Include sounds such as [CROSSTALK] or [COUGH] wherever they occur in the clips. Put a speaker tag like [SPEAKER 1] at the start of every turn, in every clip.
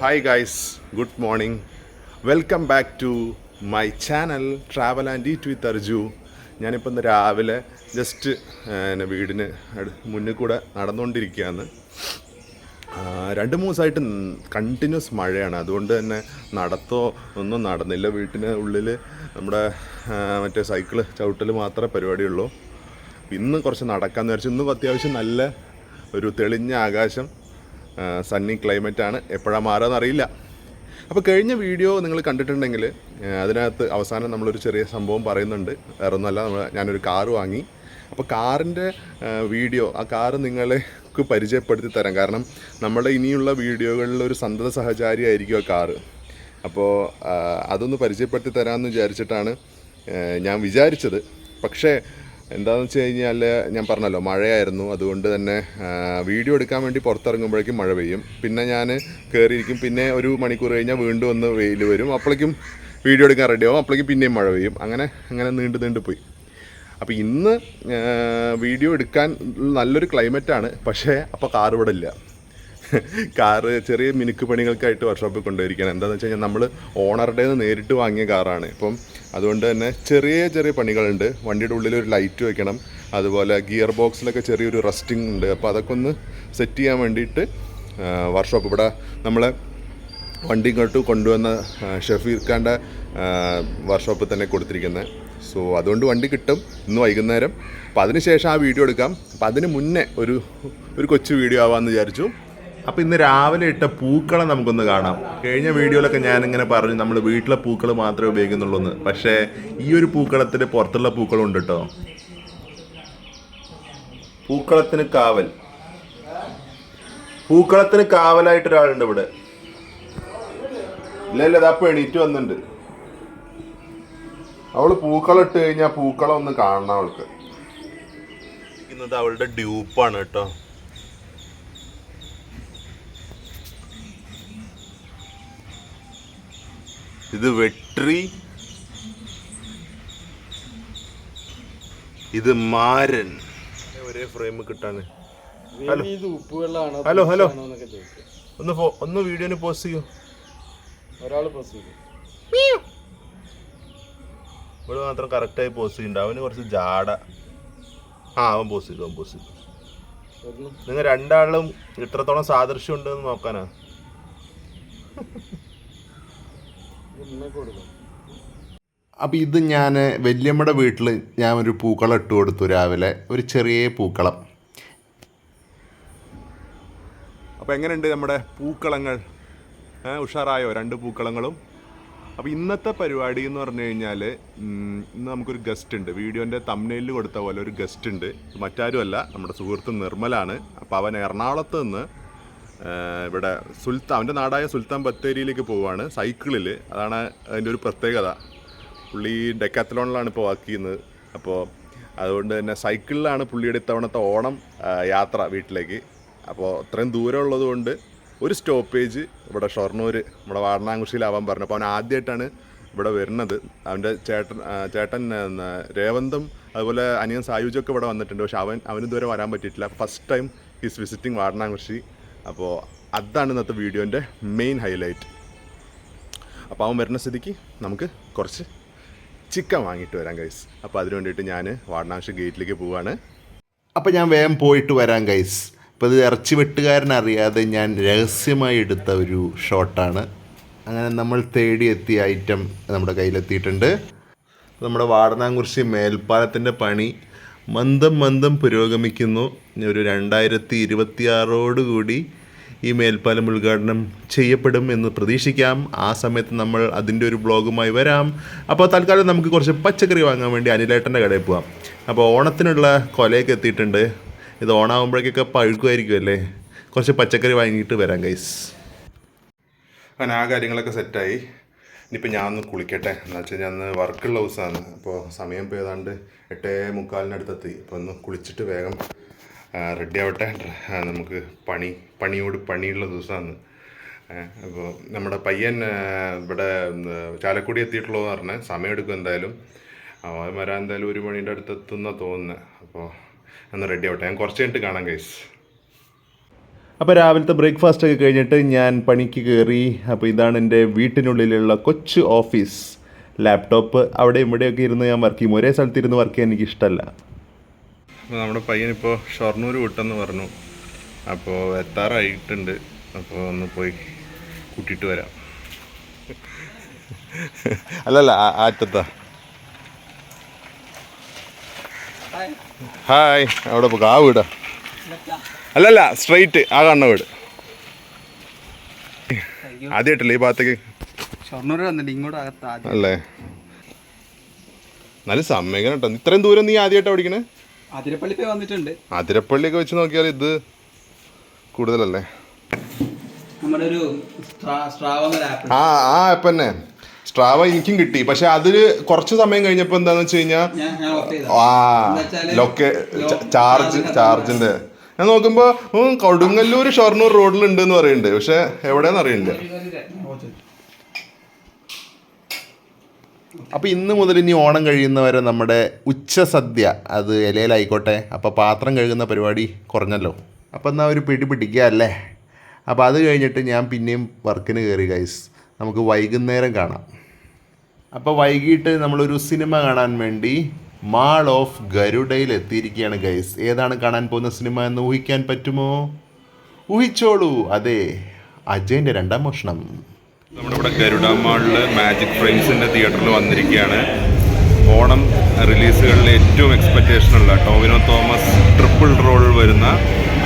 [SPEAKER 1] Hi guys good morning welcome back to my channel travel and eat with Arju ഞാനിപ്പോൾ ഇന്ന് രാവിലെ just വീടിന് അടു- മുന്നിൽ കൂടെ നടന്നുകൊണ്ടിരിക്കുകയാണ് രണ്ട് മൂന്ന് ദിവസമായിട്ട് കണ്ടിന്യൂസ് മഴയാണ്. അതുകൊണ്ട് തന്നെ നടത്തോ ഒന്നും നടന്നില്ല. വീട്ടിന് ഉള്ളിൽ നമ്മുടെ മറ്റേ സൈക്കിൾ ചവിട്ടൽ മാത്രമേ പരിപാടിയുള്ളൂ. ഇന്ന് കുറച്ച് നടക്കാമെന്ന് വിചാരിച്ചു. ഇന്നും അത്യാവശ്യം നല്ല ഒരു തെളിഞ്ഞ ആകാശം സണ്ണി ക്ലൈമറ്റ് ആണ്. എപ്പോഴാണ് മാറുകയെന്ന് അറിയില്ല. അപ്പോൾ കഴിഞ്ഞ വീഡിയോ നിങ്ങൾ കണ്ടിട്ടുണ്ടെങ്കിൽ അതിനകത്ത് അവസാനം നമ്മളൊരു ചെറിയ സംഭവം പറയുന്നുണ്ട്. വേറെ ഒന്നുമല്ല നമ്മൾ ഞാനൊരു കാറ് വാങ്ങി. അപ്പോൾ കാറിന്റെ വീഡിയോ ആ കാറ് നിങ്ങൾക്ക് പരിചയപ്പെടുത്തി തരാം. കാരണം നമ്മുടെ ഇനിയുള്ള വീഡിയോകളിൽ ഒരു സന്തത സഹചാരിയായിരിക്കും ആ കാറ്. അപ്പോൾ അതൊന്ന് പരിചയപ്പെടുത്തി തരാമെന്ന് വിചാരിച്ചിട്ടാണ് ഞാൻ വിചാരിച്ചത്. പക്ഷേ എന്താണെന്ന് വെച്ച് കഴിഞ്ഞാൽ ഞാൻ പറഞ്ഞല്ലോ മഴയായിരുന്നു. അതുകൊണ്ട് തന്നെ വീഡിയോ എടുക്കാൻ വേണ്ടി പുറത്തിറങ്ങുമ്പോഴേക്കും മഴ പെയ്യും. പിന്നെ ഞാൻ കയറിയിരിക്കും പിന്നെ ഒരു മണിക്കൂർ കഴിഞ്ഞാൽ വീണ്ടും ഒന്ന് വെയിൽ വരും. അപ്പോഴേക്കും വീഡിയോ എടുക്കാൻ റെഡിയാവും അപ്പോഴേക്കും പിന്നെയും മഴ പെയ്യും. അങ്ങനെ അങ്ങനെ നീണ്ടു നീണ്ടു പോയി. അപ്പോൾ ഇന്ന് വീഡിയോ എടുക്കാൻ നല്ലൊരു ക്ലൈമറ്റാണ് പക്ഷേ അപ്പോൾ കാറിവിടെ ഇല്ല കാറ് ചെറിയ മിനുക്ക് പണികൾക്കായിട്ട് വർക്ക്ഷോപ്പിൽ കൊണ്ടുപോയിരിക്കുകയാണ്. എന്താണെന്ന് വെച്ച് കഴിഞ്ഞാൽ നമ്മൾ ഓണറുടെ നിന്ന് നേരിട്ട് വാങ്ങിയ കാറാണ്. ഇപ്പം അതുകൊണ്ട് തന്നെ ചെറിയ ചെറിയ പണികളുണ്ട്. വണ്ടിയുടെ ഉള്ളിൽ ഒരു ലൈറ്റ് വെക്കണം. അതുപോലെ ഗിയർ ബോക്സിലൊക്കെ ചെറിയൊരു റസ്റ്റിംഗ് ഉണ്ട്. അപ്പോൾ അതൊക്കെ ഒന്ന് സെറ്റ് ചെയ്യാൻ വേണ്ടിയിട്ട് വർക്ക്ഷോപ്പ് ഇവിടെ നമ്മളെ വണ്ടി ഇങ്ങോട്ട് കൊണ്ടുവന്ന ഷഫീർ ഖാന്റെ വർക്ക്ഷോപ്പിൽ തന്നെ കൊടുത്തിരിക്കുന്നത് സോ അതുകൊണ്ട് വണ്ടി കിട്ടും. ഇന്ന് വൈകുന്നേരം. അപ്പോൾ അതിന് ശേഷം ആ വീഡിയോ എടുക്കാം. അപ്പോൾ അതിന് മുന്നേ ഒരു ഒരു കൊച്ചു വീഡിയോ ആവാമെന്ന് വിചാരിച്ചു. അപ്പോൾ ഇന്ന് രാവിലെ ഇട്ട പൂക്കളെ നമുക്കൊന്ന് കാണാം. കഴിഞ്ഞ വീഡിയോയിലൊക്കെ ഞാനിങ്ങനെ പറഞ്ഞു നമ്മൾ വീട്ടിലെ പൂക്കൾ മാത്രമേ ഉപയോഗിക്കുന്നുള്ളൂ എന്ന് പക്ഷേ ഈ ഒരു പൂക്കളത്തിൽ പുറത്തുള്ള പൂക്കളും ഉണ്ട് കേട്ടോ പൂക്കളത്തിന് കാവൽ. പൂക്കളത്തിന് കാവലായിട്ട് ഒരാളുണ്ട് ഇവിടെ. ഇല്ല ഇല്ല ഇതാ എണീറ്റ് വന്നിട്ടുണ്ട് അവൾ പൂക്കളം ഇട്ട് കഴിഞ്ഞാൽ പൂക്കളം ഒന്ന് കാണണം അവൾക്ക്. അവളുടെ ഡ്യൂപ്പാണ് കേട്ടോ ഇത് വെട്രി. ഇത് മാരൻ. ഒരേ ഫ്രെയിം കിട്ടാണ് ഹലോ. ഹലോ, ഒന്ന് ഒന്ന് വീഡിയോന് പോസ്റ്റ് ചെയ്യൂ.
[SPEAKER 2] ഒരാൾ പോസ് ചെയ്യൂ
[SPEAKER 1] ഇവിടെ മാത്രം കറക്റ്റായി പോസ്റ്റ് ചെയ്യുന്നുണ്ട് അവന് കുറച്ച് ജാട. ആ അവൻ പോസ്റ്റ് ചെയ്തു അവൻ പോസ്റ്റ് ചെയ്തു. നിങ്ങൾ രണ്ടാളും ഇത്രത്തോളം സാദൃശ്യം ഉണ്ടെന്ന് നോക്കാനാ. അപ്പോൾ ഇത് ഞാൻ വല്യമ്മയുടെ വീട്ടിൽ ഞാൻ ഒരു പൂക്കളം ഇട്ട് കൊടുത്തു രാവിലെ. ഒരു ചെറിയ പൂക്കളം. അപ്പോൾ എങ്ങനെയുണ്ട് നമ്മുടെ പൂക്കളങ്ങൾ? ഉഷാറായോ? രണ്ട് പൂക്കളങ്ങളും. അപ്പോൾ ഇന്നത്തെ പരിപാടി എന്ന് പറഞ്ഞു കഴിഞ്ഞാൽ ഇന്ന് നമുക്കൊരു ഗസ്റ്റ് ഉണ്ട്. വീഡിയോന്റെ തമ്മിലിൽ കൊടുത്ത പോലെ ഒരു ഗസ്റ്റ് ഉണ്ട്. മറ്റാരുമല്ല നമ്മുടെ സുഹൃത്ത് നിർമ്മലാണ്. അപ്പോൾ അവൻ എറണാകുളത്ത് നിന്ന് ഇവിടെ സുൽത്താൻ അവന്റെ നാടായ സുൽത്താൻ ബത്തേരിയിലേക്ക് പോവുകയാണ് സൈക്കിളിൽ അതാണ് അതിന്റെ ഒരു പ്രത്യേകത. പുള്ളി ഡെക്കാത്തലോണിലാണ് ഇപ്പോൾ വർക്ക് ചെയ്യുന്നത്. അപ്പോൾ അതുകൊണ്ട് തന്നെ സൈക്കിളിലാണ് പുള്ളിയുടെ ഇത്തവണത്തെ ഓണം യാത്ര വീട്ടിലേക്ക്. അപ്പോൾ അത്രയും ദൂരം ഉള്ളതുകൊണ്ട് ഒരു സ്റ്റോപ്പേജ് ഇവിടെ ഷൊർണൂർ നമ്മുടെ വാരണാങ്കുഷിയിലാവാൻ പറഞ്ഞു. അപ്പോൾ അവൻ ആദ്യമായിട്ടാണ് ഇവിടെ വരുന്നത്. അവന്റെ ചേട്ടൻ ചേട്ടൻ രേവന്തും അതുപോലെ അനിയൻ സായുജൊക്കെ ഇവിടെ വന്നിട്ടുണ്ട്. പക്ഷെ അവൻ അവനിതുവരെ വരാൻ പറ്റിയിട്ടില്ല. ഫസ്റ്റ് ടൈം ഈസ് വിസിറ്റിംഗ് വാരണാങ്കുഷി അപ്പോൾ അതാണ് ഇന്നത്തെ വീഡിയോന്റെ മെയിൻ ഹൈലൈറ്റ് അപ്പോൾ അവൻ വരുന്ന സ്ഥിതിക്ക് നമുക്ക് കുറച്ച് ചിക്കൻ വാങ്ങിയിട്ട് വരാം ഗൈസ് അപ്പോൾ അതിന് വേണ്ടിയിട്ട് ഞാൻ വാരണാശി ഗേറ്റിലേക്ക് പോവാണ്. അപ്പോൾ ഞാൻ വേഗം പോയിട്ട് വരാം ഗൈസ് അപ്പോൾ ഇത് ഇറച്ചി വെട്ടുകാരനറിയാതെ ഞാൻ രഹസ്യമായി എടുത്ത ഒരു ഷോട്ടാണ്. അങ്ങനെ നമ്മൾ തേടി എത്തിയ ഐറ്റം നമ്മുടെ കയ്യിലെത്തിയിട്ടുണ്ട്. നമ്മുടെ വാടനാംകുറിശി മേൽപ്പാലത്തിന്റെ പണി മന്ദം മന്ദം പുരോഗമിക്കുന്നു. ഒരു രണ്ടായിരത്തി ഇരുപത്തിയാറോടുകൂടി ഈ മേൽപ്പാലം ഉദ്ഘാടനം ചെയ്യപ്പെടും എന്ന് പ്രതീക്ഷിക്കാം. ആ സമയത്ത് നമ്മൾ അതിന്റെ ഒരു ബ്ലോഗുമായി വരാം. അപ്പോൾ തൽക്കാലം നമുക്ക് കുറച്ച് പച്ചക്കറി വാങ്ങാൻ വേണ്ടി അനിലേട്ടന്റെ കടയിൽ പോവാം. അപ്പോൾ ഓണത്തിനുള്ള കൊലയൊക്കെ എത്തിയിട്ടുണ്ട്. ഇത് ഓണാകുമ്പോഴേക്കൊക്കെ പഴുക്കുമായിരിക്കും അല്ലേ? കുറച്ച് പച്ചക്കറി വാങ്ങിയിട്ട് വരാം ഗൈസ് അങ്ങനെ ആ കാര്യങ്ങളൊക്കെ സെറ്റായി ഇനിയിപ്പോൾ ഒന്ന് കുളിക്കട്ടെ. എന്ന് വെച്ചാൽ ഞാൻ വർക്കുള്ള ദിവസമാണ് അപ്പോൾ സമയം ഇപ്പോൾ ഏതാണ്ട് എട്ടേ മുക്കാലിനടുത്തെത്തി. അപ്പോൾ ഒന്ന് കുളിച്ചിട്ട് വേഗം റെഡി ആവട്ടെ. നമുക്ക് പണി പണിയോട് പണിയുള്ള ദിവസമാണ് അപ്പോൾ നമ്മുടെ പയ്യൻ ഇവിടെ ചാലക്കുടി ചാലക്കുടി എത്തിയിട്ടുള്ളതെന്ന് പറഞ്ഞാൽ സമയം എടുക്കും എന്തായാലും. അവൻ വരാൻ എന്തായാലും ഒരു മണീന്റെ അടുത്ത് എത്തുന്ന തോന്നുന്നത് അപ്പോൾ ഒന്ന് റെഡി ആവട്ടെ. ഞാൻ കുറച്ച് കഴിഞ്ഞിട്ട് കാണാം ഗൈസ് അപ്പോൾ രാവിലത്തെ ബ്രേക്ക്ഫാസ്റ്റ് ഒക്കെ കഴിഞ്ഞിട്ട് ഞാൻ പണിക്ക് കയറി അപ്പോൾ ഇതാണ് എന്റെ വീട്ടിനുള്ളിലുള്ള കൊച്ച് ഓഫീസ് ലാപ്ടോപ്പ് അവിടെ ഇവിടെയൊക്കെ ഇരുന്ന് ഞാൻ വർക്ക് ചെയ്യും. ഒരേ സ്ഥലത്ത് ഇരുന്ന് വർക്ക് ചെയ്യാൻ എനിക്ക് ഇഷ്ടമല്ല അപ്പോൾ നമ്മുടെ പയ്യനിപ്പോൾ ഷൊർണൂർ വിട്ടെന്ന് പറഞ്ഞു. അപ്പോൾ എത്താറായിട്ടുണ്ട്. അപ്പോൾ ഒന്ന് പോയി കൂട്ടിയിട്ട് വരാം. അല്ലല്ല ആറ്റത്താ. ഹായ് അവിടെ പോകാം ആ വീടാ അല്ലല്ല സ്ട്രൈറ്റ് ആ കാണുന്ന വീട്. ആദ്യമായിട്ടല്ലേ ഈ ഭാഗത്തേക്ക്?
[SPEAKER 2] ഷൊർണൂർ വന്നിട്ട് ഇങ്ങോട്ട് അകത്ത്
[SPEAKER 1] അല്ലേ? നല്ല സമയം കേട്ടോ. ഇത്രയും ദൂരം നീ ആദ്യമായിട്ടാണ് പഠിക്കണേ
[SPEAKER 2] അതിരപ്പള്ളി പോയി വന്നിട്ടുണ്ട്.
[SPEAKER 1] അതിരപ്പള്ളിയൊക്കെ വെച്ച് നോക്കിയാൽ ഇത് കൂടുതലല്ലേ?
[SPEAKER 2] നമ്മുടെ ഒരു സ്ട്രാവമ
[SPEAKER 1] ആ ആ ആപ്പ് തന്നെ. സ്ട്രാവ എനിക്കും കിട്ടി. പക്ഷെ അതിൽ കുറച്ച് സമയം കഴിഞ്ഞപ്പോ എന്താന്ന് വെച്ച് കഴിഞ്ഞാൽ ആ ലൊക്കെ ചാർജ് ചാർജിന്റെ ഞാൻ നോക്കുമ്പോ ഉം, കൊടുങ്ങല്ലൂർ ഷൊർണൂർ റോഡിലുണ്ട് എന്ന് പറയുന്നുണ്ട് പക്ഷെ എവിടെയെന്ന് അറിയില്ല. അപ്പോൾ ഇന്ന് മുതൽ ഇനി ഓണം കഴിയുന്നവരെ നമ്മുടെ ഉച്ച സദ്യ അത് ഇലയിലായിക്കോട്ടെ. അപ്പോൾ പാത്രം കഴുകുന്ന പരിപാടി കുറഞ്ഞല്ലോ. അപ്പോൾ എന്നാൽ ഒരു പിടി പിടിക്കുക അല്ലേ? അപ്പോൾ അത് കഴിഞ്ഞിട്ട് ഞാൻ പിന്നെയും വർക്കിന് കയറി ഗൈസ് നമുക്ക് വൈകുന്നേരം കാണാം. അപ്പോൾ വൈകിട്ട് നമ്മളൊരു സിനിമ കാണാൻ വേണ്ടി മാൾ ഓഫ് ഗരുഡയിൽ എത്തിയിരിക്കുകയാണ് ഗൈസ്. ഏതാണ് കാണാൻ പോകുന്ന സിനിമ എന്ന് ഊഹിക്കാൻ പറ്റുമോ? ഊഹിച്ചോളൂ. അതെ അജയന്റെ രണ്ടാം മോഷണം. നമ്മുടെ ഇവിടെ ഗരുഡ മാളിൽ മാജിക് ഫ്രെയിംസിന്റെ തിയേറ്ററിൽ വന്നിരിക്കുകയാണ്. ഓണം റിലീസുകളിൽ ഏറ്റവും എക്സ്പെക്റ്റേഷൻ ഉള്ള ടോവിനോ തോമസ് ട്രിപ്പിൾ റോൾ വരുന്ന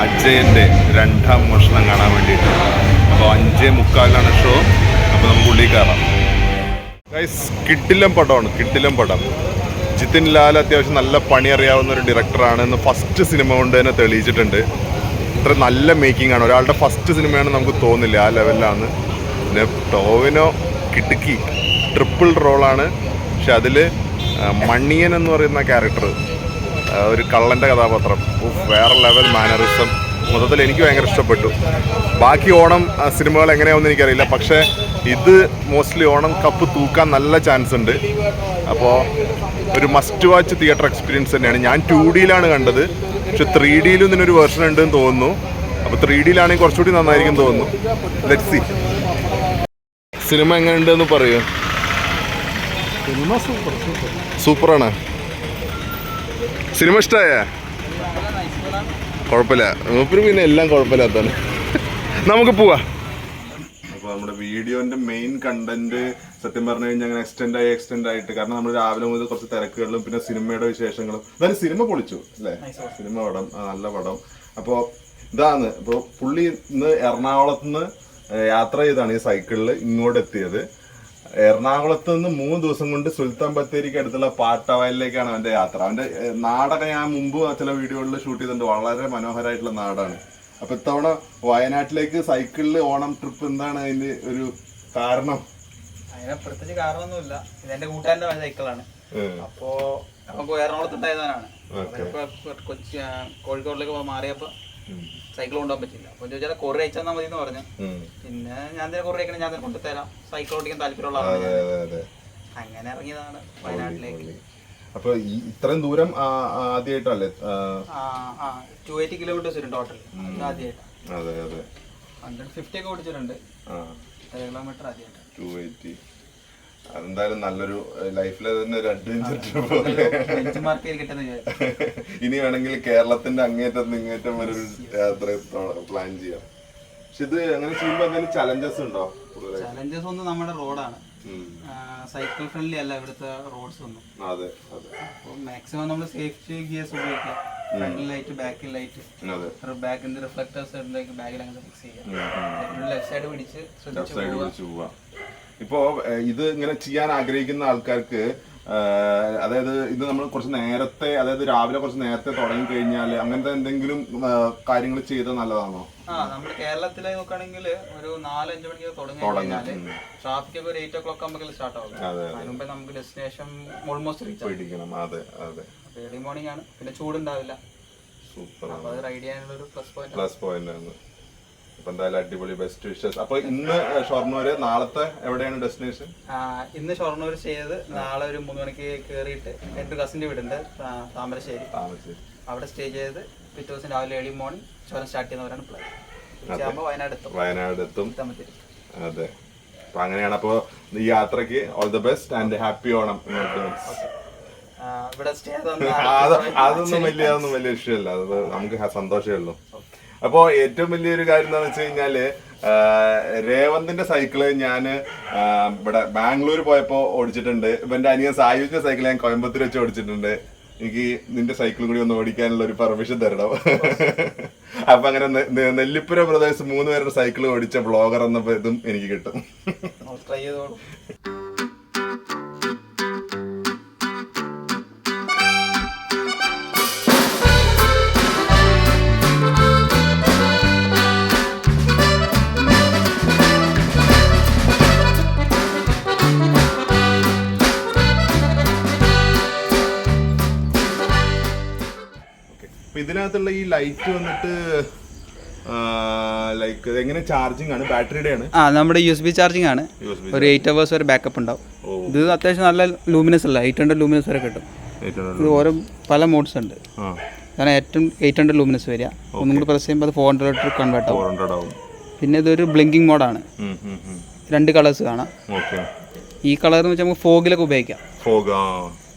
[SPEAKER 1] അജയന്റെ രണ്ടാം മോഷണം കാണാൻ വേണ്ടിയിട്ട്. അപ്പോൾ അഞ്ചേ മുക്കാലാണ് ഷോ അപ്പോൾ നമുക്ക് ഉള്ളിൽ ഗൈസ് കിട്ടിലം പടമാണ് കിട്ടിലം പടം. ജിതിൻ ലാൽ അത്യാവശ്യം നല്ല പണി അറിയാവുന്ന ഒരു ഡയറക്ടറാണ് എന്ന് ഫസ്റ്റ് സിനിമ കൊണ്ട് തന്നെ തെളിയിച്ചിട്ടുണ്ട്. ഇത്ര നല്ല മേക്കിംഗ് ആണ്. ഒരാളുടെ ഫസ്റ്റ് സിനിമയാണ് നമുക്ക് തോന്നില്ല ആ ലെവലിലാണ് പിന്നെ ടോവിനോ കിടുക്കി ട്രിപ്പിൾ റോളാണ് പക്ഷെ അതിൽ മണിയൻ എന്ന് പറയുന്ന ക്യാരക്ടർ ഒരു കള്ളന്റെ കഥാപാത്രം. വേറെ ലെവൽ മാനറിസം മൊത്തത്തിൽ എനിക്ക് ഭയങ്കര ഇഷ്ടപ്പെട്ടു. ബാക്കി ഓണം സിനിമകൾ എങ്ങനെയാവുമെന്ന് എനിക്കറിയില്ല. പക്ഷേ ഇത് മോസ്റ്റ്ലി ഓണം കപ്പ് തൂക്കാൻ നല്ല ചാൻസ് ഉണ്ട്. അപ്പോൾ ഒരു മസ്റ്റ് വാച്ച് തിയേറ്റർ എക്സ്പീരിയൻസ് തന്നെയാണ്. ഞാൻ ടു ഡിയിലാണ് കണ്ടത്. പക്ഷെ ത്രീ ഡിയിലും ഇതിനൊരു വേർഷൻ ഉണ്ടെന്ന് തോന്നുന്നു. അപ്പോൾ ത്രീ ഡിയിലാണെങ്കിൽ കുറച്ചുകൂടി നന്നായിരിക്കും തോന്നുന്നു. ലെറ്റ് സി സിനിമ എങ്ങനെയുണ്ടെന്ന് പറയൂ.
[SPEAKER 2] സിനിമ സൂപ്പർ സൂപ്പർ
[SPEAKER 1] സൂപ്പറാണ്. സിനിമ ഇഷ്ടമായ കുഴപ്പമില്ല. മൂപ്പര് പിന്നെ എല്ലാം കുഴപ്പമില്ലാത്തതാണ്. നമുക്ക് പോവാ. അപ്പോൾ നമ്മുടെ വീഡിയോന്റെ മെയിൻ കണ്ടന്റ് സത്യം പറഞ്ഞു കഴിഞ്ഞാൽ അങ്ങനെ എക്സ്റ്റെൻഡ് ആയി എക്സ്റ്റെൻഡ് ആയിട്ട്. കാരണം നമ്മൾ രാവിലെ മുതൽ കുറച്ച് തിരക്കുകളിലും പിന്നെ സിനിമയുടെ വിശേഷങ്ങളും. എന്നാലും സിനിമ പൊളിച്ചു അല്ലേ? സിനിമ പടം നല്ല പടം. അപ്പോൾ ഇതാണ്. ഇപ്പോൾ പുള്ളി ഇന്ന് എറണാകുളത്ത് നിന്ന് യാത്ര ചെയ്താണ് ഈ സൈക്കിളിൽ ഇങ്ങോട്ട് എത്തിയത് എറണാകുളത്ത് നിന്ന് മൂന്ന് ദിവസം കൊണ്ട് സുൽത്താൻ ബത്തേരിക്ക് അടുത്തുള്ള പാട്ടവയലിലേക്കാണ് അവന്റെ യാത്ര. അവന്റെ നാടൊക്കെ ഞാൻ മുമ്പ് ചില വീഡിയോകളിൽ ഷൂട്ട് ചെയ്തിട്ടുണ്ട്. വളരെ മനോഹരമായിട്ടുള്ള നാടാണ്. അപ്പൊ ഇത്തവണ വയനാട്ടിലേക്ക് സൈക്കിളിൽ ഓണം ട്രിപ്പ് എന്താണ് അതിന്റെ ഒരു കാരണം?
[SPEAKER 3] അതിനെ പ്രത്യേകിച്ച് കാരണമൊന്നുമില്ല ഇതെന്റെ കൂട്ടുകാരന്റെ സൈക്കിളാണ്
[SPEAKER 1] ഏഹ്,
[SPEAKER 3] അപ്പോ നമുക്ക് എറണാകുളത്ത് ഉണ്ടായതാണ്
[SPEAKER 1] Okay.
[SPEAKER 3] കൊച്ചി കോഴിക്കോടിലേക്ക് മാറിയപ്പോ സൈക്കിൾ കൊണ്ടുപോകാൻ പറ്റില്ല അപ്പൊ ചോദിച്ചാൽ കൊറി അയച്ചാൽ മതി എന്ന് പറഞ്ഞു. പിന്നെ ഞാൻ തന്നെ കൊറി അയക്കണേ ഞാൻ തന്നെ കൊണ്ടുതരാം സൈക്കിൾ ഓടിക്കാൻ താല്പര്യമുള്ള ആളാണ് അങ്ങനെ ഇറങ്ങിയതാണ് വയനാട്ടിലേക്ക്.
[SPEAKER 1] അപ്പൊ ഈ ഇത്രയും ദൂരം ആദ്യമായിട്ടല്ലേ
[SPEAKER 3] ടു എയ്റ്റി കിലോമീറ്റേഴ്സ് വരും ടോട്ടൽ ആദ്യമായിട്ട്
[SPEAKER 1] അതെ അതെ
[SPEAKER 3] ഹൺഡ്രഡ് ഫിഫ്റ്റി ഒക്കെ ഓടിച്ചിട്ടുണ്ട്. കിലോമീറ്റർ ആദ്യമായിട്ട്
[SPEAKER 1] ടു എയ്റ്റി അതെന്തായാലും നല്ലൊരു ലൈഫിൽ തന്നെ ഒരു അഡ്വഞ്ചർ ട്രിപ്പ് പോലെ. [LAUGHS] ഇനി വേണമെങ്കിൽ കേരളത്തിന്റെ അങ്ങേറ്റം നിങ്ങേറ്റം ഇങ്ങേറ്റം വരെ ഒരു യാത്ര പ്ലാൻ ചെയ്യാം. പക്ഷെ ഇത് അങ്ങനെ ചെയ്യുമ്പോ എന്തെങ്കിലും ചലഞ്ചസ് ഉണ്ടോ
[SPEAKER 3] ചലഞ്ചസ് ഒന്നും നമ്മുടെ റോഡാണ് സൈക്കിൾ ഫ്രണ്ട്ലി അല്ല ഇവിടുത്തെ റോഡ്സ് ഒന്നും.
[SPEAKER 1] അതെ അതെ.
[SPEAKER 3] മാക്സിമം നമ്മൾ സേഫ്റ്റി ഗിയേഴ്സ് ഉപയോഗിക്കാം. ഫ്രണ്ടിൽ ലൈറ്റ് ബാക്കിൽ ലൈറ്റ് ബാക്കിന്റെ റിഫ്ലക്ടേഴ്സ് ബാഗിൽ അങ്ങനെ ഫിക്സ്
[SPEAKER 1] ഉം.
[SPEAKER 3] ലെഫ്റ്റ് സൈഡ് പിടിച്ച് ശ്രദ്ധിച്ച്
[SPEAKER 1] പോവാം ഇപ്പോ ഇത് ഇങ്ങനെ ചെയ്യാൻ ആഗ്രഹിക്കുന്ന ആൾക്കാർക്ക് അതായത് ഇത് നമ്മൾ കുറച്ച് നേരത്തെ അതായത് രാവിലെ കുറച്ച് നേരത്തെ തുടങ്ങി കഴിഞ്ഞാൽ അങ്ങനത്തെ എന്തെങ്കിലും കാര്യങ്ങൾ ചെയ്താൽ നല്ലതാണോ?
[SPEAKER 3] ആ നമ്മൾ കേരളത്തിലെ നോക്കുകയാണെങ്കിൽ ഒരു നാലഞ്ച് മണിക്ക് തുടങ്ങി കഴിഞ്ഞാൽ ട്രാഫിക് ഒക്കെ ഒരു എയ്റ്റ് ഓ ക്ലോക്ക് ആകുമ്പോൾ സ്റ്റാർട്ട് ആവും അതിനുമ്പേ നമുക്ക് ഡെസ്റ്റിനേഷൻ ഓൾമോസ്റ്റ് റീച്ച്
[SPEAKER 1] പേടിക്കണം. അതെ അതെ.
[SPEAKER 3] ഏർലി മോർണിംഗ് ആണ്. പിന്നെ ചൂടുണ്ടാവില്ല.
[SPEAKER 1] സൂപ്പർ
[SPEAKER 3] അപ്പൊ അത് റൈഡ് ചെയ്യാനുള്ള ഒരു പ്ലസ് പോയിന്റ്
[SPEAKER 1] പ്ലസ് പോയിന്റ് ആണ്. അപ്പൊ എന്തായാലും അടിപൊളി ബെസ്റ്റ് വിഷസ് അപ്പൊ ഇന്ന് ഷൊർണൂര് നാളത്തെ എവിടെയാണ് ഡെസ്റ്റിനേഷൻ
[SPEAKER 3] ഇന്ന് ഷൊർണൂർ ചെയ്ത് നാളെ ഒരു മൂന്ന് മണിക്ക് കയറിയിട്ട് എന്റെ കസിന്റെ വീടുണ്ട് താമരശ്ശേരി. അവിടെ സ്റ്റേ ചെയ്ത് പിറ്റേ ദിവസം രാവിലെ ഏഴി മോർണിംഗ് ചോരം സ്റ്റാർട്ട് ചെയ്യുന്നവരാണ് പ്ലാൻ ഉച്ചയാകുമ്പോൾ വയനാട് എത്തും
[SPEAKER 1] വയനാട് എത്തും അതെ. അപ്പൊ അങ്ങനെയാണ്. അപ്പോ ഈ യാത്രയ്ക്ക് all the best and happy Onam [LAUGHS] അതൊന്നും വലിയ അതൊന്നും വലിയ വിഷയമല്ല അത് നമുക്ക് സന്തോഷമേ ഉള്ളൂ. അപ്പോ ഏറ്റവും വലിയൊരു കാര്യം എന്താണെന്ന് വെച്ച് കഴിഞ്ഞാൽ രേവന്തിന്റെ സൈക്കിൾ ഞാൻ ഇവിടെ ബാംഗ്ലൂർ പോയപ്പോ ഓടിച്ചിട്ടുണ്ട്. ഇവന്റെ അനിയൻ സായുജിന്റെ സൈക്കിൾ ഞാൻ കോയമ്പത്തൂർ വെച്ച് ഓടിച്ചിട്ടുണ്ട്. എനിക്ക് നിന്റെ സൈക്കിളും കൂടി ഒന്ന് ഓടിക്കാനുള്ള ഒരു പെർമിഷൻ തരണം. അപ്പൊ അങ്ങനെ നെല്ലിപ്പുര ബ്രദേഴ്സ് മൂന്ന് പേരുടെ സൈക്കിൾ ഓടിച്ച ബ്ലോഗർ എന്ന ഇതും എനിക്ക് കിട്ടും. അപ്പൊ ഇതിനകത്തുള്ള ഈ ലൈറ്റ് വന്നിട്ട് ലൈക്ക് എങ്ങനെ ചാർജിങ് ആണ്? ബാറ്ററിയുടെ ആണ്
[SPEAKER 3] ആ നമ്മുടെ യു എസ് ബി ചാർജിങ് ആണ്. ഒരു എയ്റ്റ് അവേഴ്സ് വരെ ബാക്കപ്പ് ഉണ്ടാവും. ഇത് അത്യാവശ്യം നല്ല ലൂമിനസ് അല്ല എയ്റ്റ് ഹൺഡ്രഡ് ലൂമിനസ് വരെ കിട്ടും. ഇത് ഓരോ പല മോഡ്സ് ഉണ്ട്. കാരണം ഏറ്റവും എയ്റ്റ് ഹൺഡ്രഡ് ലൂമിനസ് വരിക. ഒന്നും കൂടി പ്രസ് ചെയ്യുമ്പോൾ അത് ഫോർ ഹൺഡ്രഡ് കൺവേർട്ട് ആവും. പിന്നെ ഇതൊരു ബ്ലിങ്കിങ് മോഡാണ് രണ്ട് കളേഴ്സ് കാണാം. ഈ കളർ എന്ന് വെച്ചാൽ നമുക്ക് ഫോഗിലൊക്കെ ഉപയോഗിക്കാം.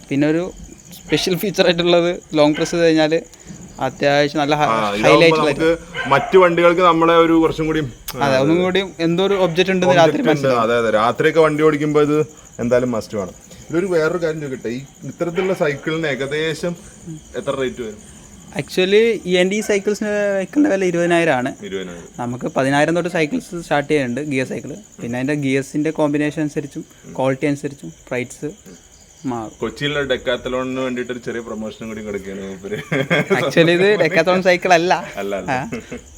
[SPEAKER 3] പിന്നെ ഒരു സ്പെഷ്യൽ ഫീച്ചർ ആയിട്ടുള്ളത് ലോങ് പ്രസ് ചെയ്ത് കഴിഞ്ഞാൽ അത്യാവശ്യം നല്ല ഹൈലൈറ്റ്
[SPEAKER 1] മറ്റു വണ്ടികൾക്ക് നമ്മളെ ഒരു കുറച്ചും കൂടി
[SPEAKER 3] അതെ ഒന്നും കൂടി എന്തോ ഒരു ഒബ്ജക്റ്റ് ഉണ്ടെന്ന് രാത്രി
[SPEAKER 1] ഉണ്ട്. അതെ അതെ. രാത്രിയൊക്കെ വണ്ടി ഓടിക്കുമ്പോൾ ഇത് എന്തായാലും മസ്റ്റ് വേണം. ഇതൊരു വേറൊരു കാര്യം ചോദിക്കട്ടെ. ഈ ഇത്തരത്തിലുള്ള സൈക്കിളിന് ഏകദേശം എത്ര റേറ്റ് വരും?
[SPEAKER 3] ആക്ച്വലി ഈ എന്റെ ഈ സൈക്കിൾസിന് സൈക്കിളിന്റെ വില ഇരുപതിനായിരം ആണ്. നമുക്ക് പതിനായിരം തൊട്ട് സൈക്കിൾസ് സ്റ്റാർട്ട് ചെയ്യുന്നുണ്ട് ഗിയർ സൈക്കിൾ പിന്നെ അതിന്റെ ഗിയേഴ്സിന്റെ കോമ്പിനേഷൻ അനുസരിച്ചും ക്വാളിറ്റി അനുസരിച്ചും പ്രൈസ് മാറും
[SPEAKER 1] കൊച്ചിയിലെ ഡെക്കാത്തലോണിന് വേണ്ടിട്ട് ഒരു ചെറിയ പ്രൊമോഷനും കൂടി കൊടുക്കുകയാണ്
[SPEAKER 3] ആക്ച്വലി ഇത് ഡെക്കാത്തോൺ സൈക്കിൾ അല്ല.
[SPEAKER 1] അല്ല അല്ല.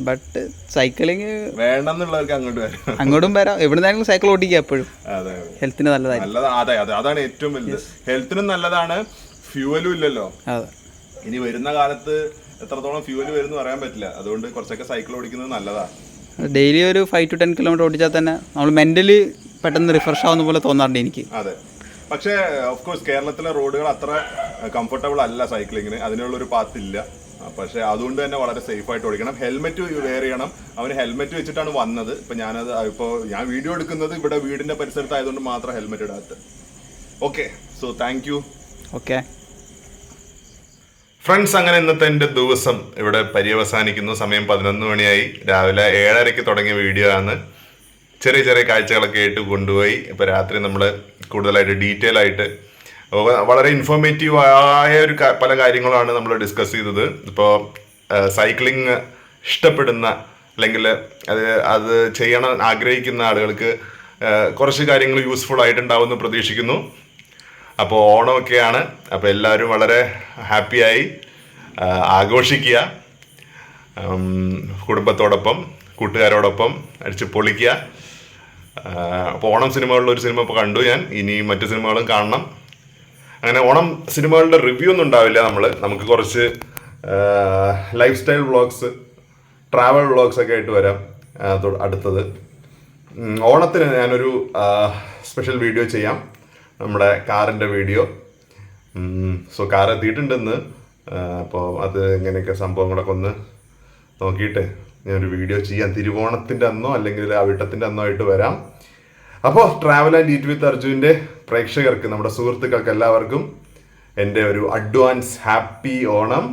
[SPEAKER 3] ബട്ട് സൈക്ലിംഗ്
[SPEAKER 1] വേണമെന്നുള്ളവർക്ക് അങ്ങോട്ട് വരാം.
[SPEAKER 3] അങ്ങോട്ടും വരാം. എവിടുന്നായാലും സൈക്കിൾ ഓടിക്കുക എപ്പോഴും. ഹെൽത്തിന് നല്ലതാണ്
[SPEAKER 1] നല്ലതാ അതെ അതെ. അതാണ് ഏറ്റവും വലുത്. ഹെൽത്തിനും നല്ലതാണ്. ഫ്യൂവലും ഇല്ലല്ലോ.
[SPEAKER 3] അതെ.
[SPEAKER 1] ഇനി വരുന്ന കാലത്ത് എത്രത്തോളം ഫ്യൂവൽ വരും പറയാൻ പറ്റില്ല. അതുകൊണ്ട് കുറച്ചൊക്കെ സൈക്കിൾ ഓടിക്കുന്നത് നല്ലതാ.
[SPEAKER 3] ഡെയിലി ഒരു ഫൈവ് ടു ടെൻ കിലോമീറ്റർ ഓടിച്ചാൽ തന്നെ നമ്മൾ മെന്റലി പെട്ടെന്ന് റിഫ്രഷ് ആവുന്ന പോലെ തോന്നാറുണ്ട് എനിക്ക്.
[SPEAKER 1] അതെ. പക്ഷേ ഓഫ് കോഴ്സ് കേരളത്തിലെ റോഡുകൾ അത്ര കംഫർട്ടബിൾ അല്ല സൈക്ലിങ്ങിന് അതിനുള്ള ഒരു പാത്ത് ഇല്ല. പക്ഷെ അതുകൊണ്ട് തന്നെ വളരെ സേഫ് ആയിട്ട് ഓടിക്കണം. ഹെൽമെറ്റ് വെയർ ചെയ്യണം. അവന് ഹെൽമെറ്റ് വെച്ചിട്ടാണ് വന്നത്. ഇപ്പൊ ഞാനത് ഇപ്പോൾ ഞാൻ വീഡിയോ എടുക്കുന്നത് ഇവിടെ വീടിന്റെ പരിസരത്തായതുകൊണ്ട് മാത്രം ഹെൽമെറ്റ് ഇടാത്ത okay so thank you
[SPEAKER 3] okay
[SPEAKER 1] friends അങ്ങനെ ഇന്നത്തെ എന്റെ ദിവസം ഇവിടെ പര്യവസാനിക്കുന്നു. സമയം പതിനൊന്ന് മണിയായി. രാവിലെ ഏഴരയ്ക്ക് തുടങ്ങിയ വീഡിയോ ആണ്. ചെറിയ ചെറിയ കാഴ്ചകളൊക്കെ ആയിട്ട് കൊണ്ടുപോയി. ഇപ്പൊ രാത്രി നമ്മൾ കൂടുതലായിട്ട് ഡീറ്റെയിൽ ആയിട്ട് വളരെ ഇൻഫോർമേറ്റീവ് ആയ ഒരു പല കാര്യങ്ങളാണ് നമ്മൾ ഡിസ്കസ് ചെയ്തത്. ഇപ്പോൾ സൈക്ലിംഗ് ഇഷ്ടപ്പെടുന്ന അല്ലെങ്കിൽ അത് അത് ചെയ്യണം ആഗ്രഹിക്കുന്ന ആളുകൾക്ക് കുറച്ച് കാര്യങ്ങൾ യൂസ്ഫുൾ ആയിട്ടുണ്ടാവുമെന്ന് പ്രതീക്ഷിക്കുന്നു. അപ്പോൾ ഓണമൊക്കെയാണ്. അപ്പോൾ എല്ലാവരും വളരെ ഹാപ്പിയായി ആഘോഷിക്കുക. കുടുംബത്തോടൊപ്പം കൂട്ടുകാരോടൊപ്പം അടിച്ച് പൊളിക്കുക. അപ്പോൾ ഓണം സിനിമകളിൽ ഒരു സിനിമ ഇപ്പോൾ കണ്ടു ഞാൻ. ഇനി മറ്റു സിനിമകളും കാണണം. അങ്ങനെ ഓണം സിനിമകളുടെ റിവ്യൂ ഒന്നും ഉണ്ടാവില്ല നമ്മൾ നമുക്ക് കുറച്ച് life style vlogs travel vlogs ഒക്കെ ആയിട്ട് വരാം. അടുത്തത്. ഓണത്തിന് ഞാനൊരു സ്പെഷ്യൽ വീഡിയോ ചെയ്യാം. നമ്മുടെ കാറിന്റെ വീഡിയോ സോ കാർ എത്തിയിട്ടുണ്ടെന്ന് അപ്പോൾ അത് ഇങ്ങനെയൊക്കെ സംഭവങ്ങളൊക്കെ ഒന്ന് നോക്കിയിട്ട് ഞാനൊരു വീഡിയോ ചെയ്യാം. തിരുവോണത്തിന്റെ അന്നോ അല്ലെങ്കിൽ ആ അവിട്ടത്തിന്റെ അന്നോ ആയിട്ട് വരാം. അപ്പോൾ ട്രാവൽ ആൻഡ് ഈറ്റ് വിത്ത് അർജുവിന്റെ പ്രേക്ഷകർക്ക് നമ്മുടെ സുഹൃത്തുക്കൾക്ക് എല്ലാവർക്കും എന്റെ ഒരു അഡ്വാൻസ് ഹാപ്പി ഓണം.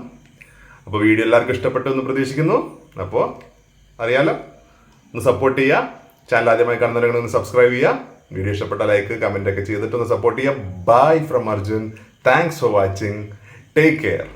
[SPEAKER 1] അപ്പോൾ വീഡിയോ എല്ലാവർക്കും ഇഷ്ടപ്പെട്ടു എന്ന് പ്രതീക്ഷിക്കുന്നു. അപ്പോൾ അറിയാലോ ഒന്ന് സപ്പോർട്ട് ചെയ്യുക. ചാനൽ ആദ്യമായി കാണുന്നവരെ ഒന്ന് സബ്സ്ക്രൈബ് ചെയ്യുക. വീഡിയോ ഇഷ്ടപ്പെട്ട ലൈക്ക് കമന്റ് ഒക്കെ ചെയ്തിട്ട് ഒന്ന് സപ്പോർട്ട് ചെയ്യുക. Bye from Arjun. Thanks for watching take care